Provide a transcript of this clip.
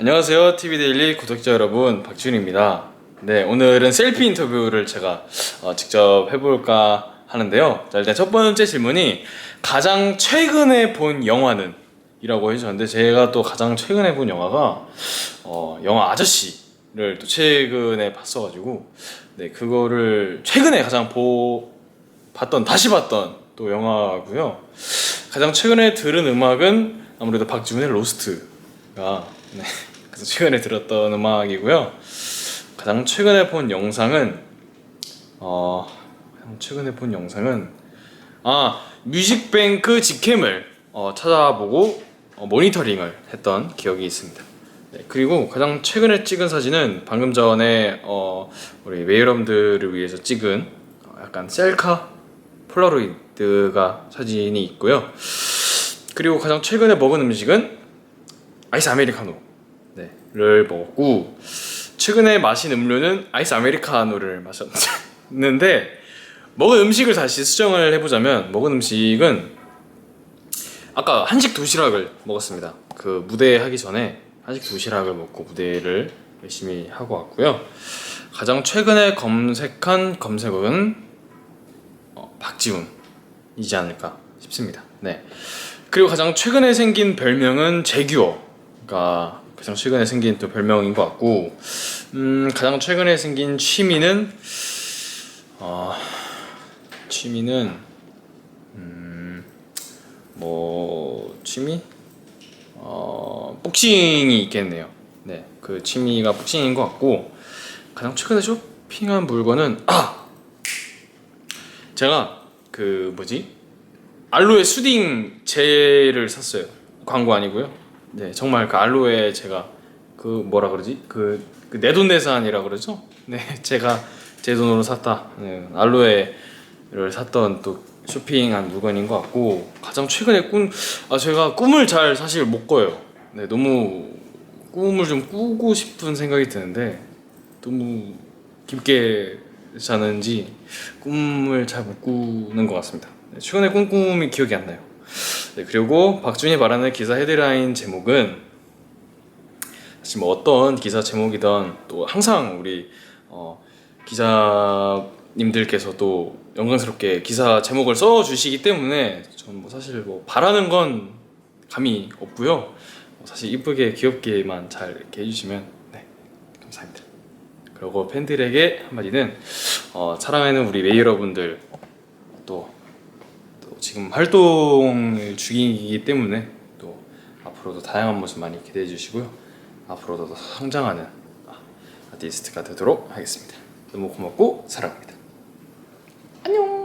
안녕하세요. TV데일리 구독자 여러분, 박지훈입니다. 네, 오늘은 셀피 인터뷰를 제가 어, 직접 해볼까 하는데요. 자, 일단 첫 번째 질문이 가장 최근에 본 영화는? 이라고 해주셨는데 제가 또 가장 최근에 본 영화가 어, 영화 아저씨를 또 최근에 봤어가지고 네, 그거를 최근에 가장 보, 봤던, 다시 봤던 또 영화고요. 가장 최근에 들은 음악은 아무래도 박지훈의 로스트가 네, 그래서 최근에 들었던 음악이고요. 가장 최근에 본 영상은 어 가장 최근에 본 영상은 아 뮤직뱅크 직캠을 어, 찾아보고 어, 모니터링을 했던 기억이 있습니다. 네, 그리고 가장 최근에 찍은 사진은 방금 전에 어, 우리 메이럼들을 위해서 찍은 어, 약간 셀카 폴라로이드가 사진이 있고요. 그리고 가장 최근에 먹은 음식은 아이스 아메리카노 네, 를 먹었고 최근에 마신 음료는 아이스 아메리카노를 마셨는데 먹은 음식을 다시 수정을 해보자면 먹은 음식은 아까 한식 도시락을 먹었습니다. 그 무대 하기 전에 한식 도시락을 먹고 무대를 열심히 하고 왔고요. 가장 최근에 검색한 검색어는 어, 박지훈이지 않을까 싶습니다. 네. 그리고 가장 최근에 생긴 별명은 재규어 가 가장 최근에 생긴 또 별명인 것 같고, 음, 가장 최근에 생긴 취미는 어, 취미는 음, 뭐 취미? 어, 복싱이 있겠네요. 네, 그 취미가 복싱인 것 같고 가장 최근에 쇼핑한 물건은 아, 제가 그 뭐지? 알로에 수딩 젤을 샀어요. 광고 아니고요. 네, 정말 그 알로에 제가 그 뭐라 그러지? 그, 그 내돈내산이라 그러죠? 네, 제가 제 돈으로 샀다. 네, 알로에를 샀던 또 쇼핑한 물건인 것 같고 가장 최근에 꾼, 아 제가 꿈을 잘 사실 못 꿔요. 네, 너무 꿈을 좀 꾸고 싶은 생각이 드는데 너무 깊게 자는지 꿈을 잘 못 꾸는 것 같습니다. 네, 최근에 꾼 꿈이 기억이 안 나요. 네, 그리고 박준이 말하는 기사 헤드라인 제목은 사실 뭐 어떤 기사 제목이든 또 항상 우리 어, 기자님들께서 또 영광스럽게 기사 제목을 써 주시기 때문에 저는 뭐 사실 뭐 바라는 건 감이 없고요. 뭐 사실 이쁘게 귀엽게만 잘 이렇게 해주시면 네 감사합니다. 그리고 팬들에게 한마디는 어, 사랑하는 우리 메이 여러분들 또, 또 지금 활동을 중이기 때문에 또 앞으로도 다양한 모습 많이 기대해 주시고요. 앞으로도 더 성장하는 아, 아티스트가 되도록 하겠습니다. 너무 고맙고 사랑합니다. 안녕.